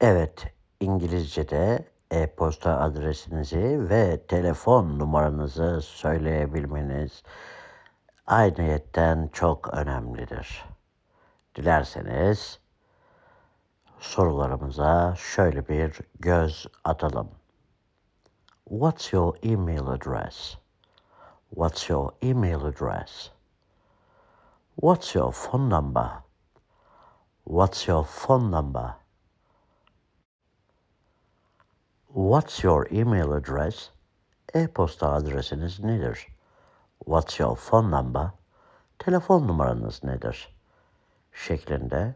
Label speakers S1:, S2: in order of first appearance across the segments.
S1: Evet, İngilizce'de e-posta adresinizi ve telefon numaranızı söyleyebilmeniz ayniyetten çok önemlidir. Dilerseniz sorularımıza şöyle bir göz atalım. What's your email address? What's your email address? What's your phone number? What's your phone number? What's your email address? E-posta adresiniz nedir? What's your phone number? Telefon numaranız nedir? Şeklinde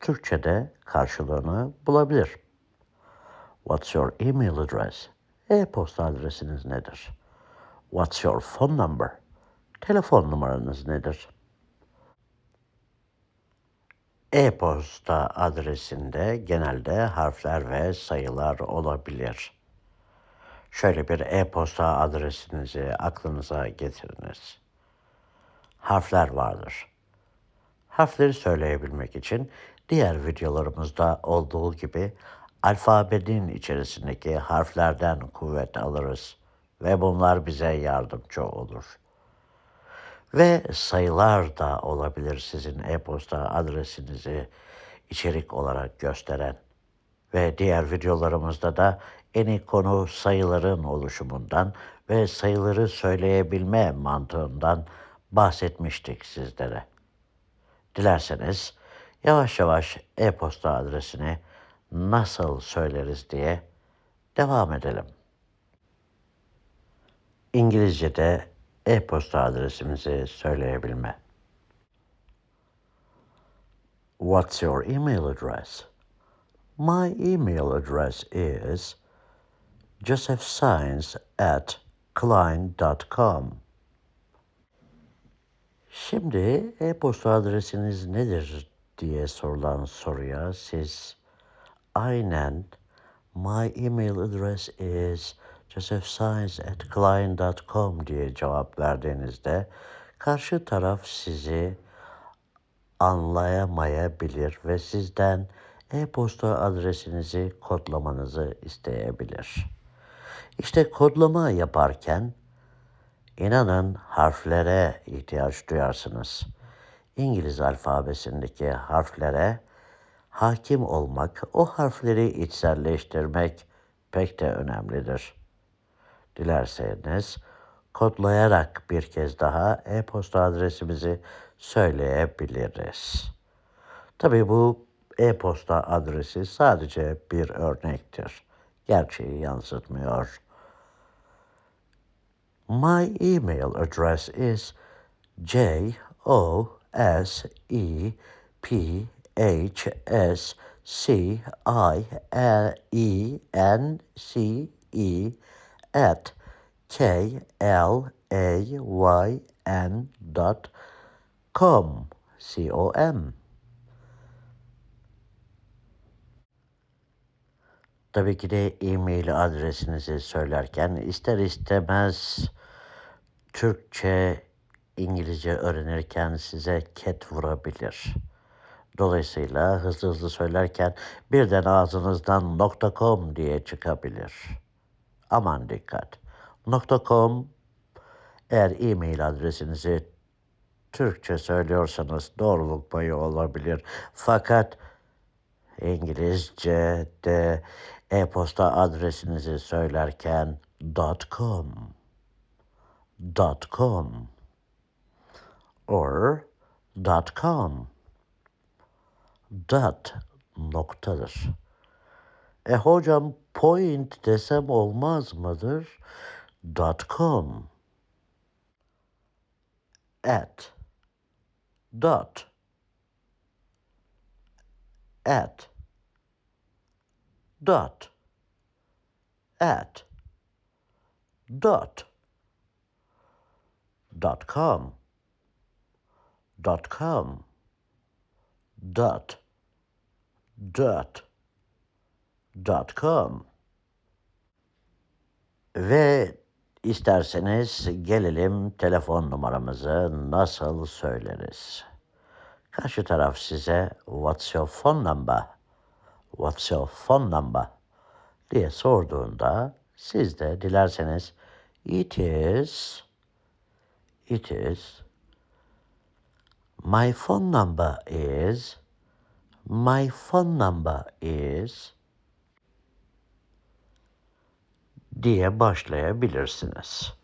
S1: Türkçe'de karşılığını bulabilir. What's your email address? E-posta adresiniz nedir? What's your phone number? Telefon numaranız nedir? E-posta adresinde genelde harfler ve sayılar olabilir. Şöyle bir e-posta adresinizi aklınıza getiriniz. Harfler vardır. Harfleri söyleyebilmek için diğer videolarımızda olduğu gibi alfabenin içerisindeki harflerden kuvvet alırız ve bunlar bize yardımcı olur. Ve sayılar da olabilir sizin e-posta adresinizi içerik olarak gösteren. Ve diğer videolarımızda da en iyi konu sayıların oluşumundan ve sayıları söyleyebilme mantığından bahsetmiştik sizlere. Dilerseniz yavaş yavaş e-posta adresini nasıl söyleriz diye devam edelim. İngilizce'de e-posta adresimizi söyleyebilme. What's your email address? My email address is josephscience at klein.com. Şimdi e-posta adresiniz nedir diye sorulan soruya siz aynen my email address is josephscience at klein.com diye cevap verdiğinizde karşı taraf sizi anlayamayabilir ve sizden e-posta adresinizi kodlamanızı isteyebilir. İşte kodlama yaparken inanın harflere ihtiyaç duyarsınız. İngiliz alfabesindeki harflere hakim olmak, o harfleri içselleştirmek pek de önemlidir. Dilerseniz kodlayarak bir kez daha e-posta adresimizi söyleyebiliriz. Tabii bu e-posta adresi sadece bir örnektir. Gerçeği yansıtmıyor. My email address is J O S E P H S C I E N C E at K L A Y N dot com C O M. Tabii ki de e-mail adresinizi söylerken ister istemez Türkçe, İngilizce öğrenirken size ket vurabilir. Dolayısıyla hızlı hızlı söylerken birden ağzınızdan .com diye çıkabilir. Aman dikkat. .com eğer e-mail adresinizi Türkçe söylüyorsanız doğruluk payı olabilir. Fakat İngilizce'de e-posta adresinizi söylerken .com .com or .com dot noktadır. E hocam point desem olmaz mıdır? Dot com. At. Dot. At. Dot. At. Dot. Dot com. Dot com. Dot. Dot dot com ve isterseniz gelelim telefon numaramızı nasıl söyleriz. Karşı taraf size what's your phone number? what's your phone number diye sorduğunda siz de dilerseniz it is it is my phone number is my phone number is diye başlayabilirsiniz.